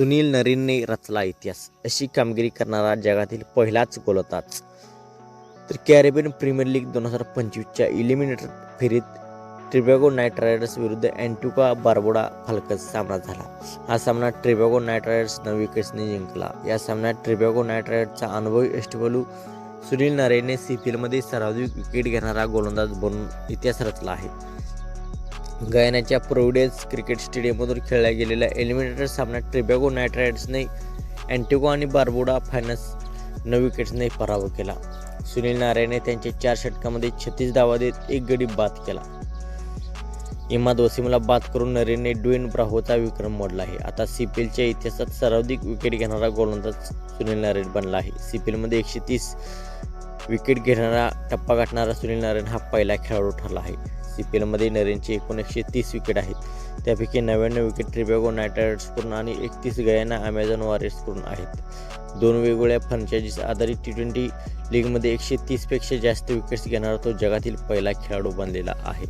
सुनील नरीनने रचला इतिहास. अशी कामगिरी करणारा जगातील पहिलाच गोलंदाज. तर कॅरेबियन प्रीमियर लीग दोन हजार पंचवीसच्या इलिमिनेटर फेरीत ट्रिबॅगो नाईट रायडर्स विरुद्ध अँटुका बार्बोडा फाल्कस सामना झाला. हा सामना ट्रिबॅगो नाईट रायडर्स नऊ विकेट्सने जिंकला. या सामन्यात ट्रिबॅगो नाईट रायडर्सचा अनुभवी अष्टपैलू सुनील नारेने सी पी एलमध्ये सर्वाधिक विकेट घेणारा गोलंदाज बनून इतिहास रचला आहे. गयानाच्या प्रोव्हिडन्स क्रिकेट स्टेडियममधून खेळल्या गेलेल्या एलिमिनेटर सामन्यात ट्रिबॅगो नाईट रायडर्सने अँटिगो आणि बार्बोडा फायनल्स नऊ विकेट्सने पराभव केला. सुनील नारायणने त्यांच्या चार षटकामध्ये छत्तीस धावा देत एक गडी बाद केला. इमाद वसीमला बाद करून नरेनने ड्वेन ब्राहोचा विक्रम मोडला आहे. आता सी पी एलच्या इतिहासात सर्वाधिक विकेट घेणारा गोलंदाज सुनील नारायण बनला आहे. सी पी एलमध्ये एकशे तीस विकेट घेणारा टप्पा गाठणारा सुनील नारायण हा पहिला खेळाडू ठरला आहे. सी पी एलमध्ये नरेनचे एकूण एकशे तीस विकेट आहेत. त्यापैकी नव्याण्णव विकेट ट्रिबॅगो नाईट रायडर्सकडून आणि एकतीस गयाना अमेझॉन वॉरियर्सकडून आहेत. दोन वेगवेगळ्या फ्रँचायझीस आधारित टी ट्वेंटी लीगमध्ये एकशे तीसपेक्षा जास्त विकेट्स घेणारा तो जगातील पहिला खेळाडू बनलेला आहे.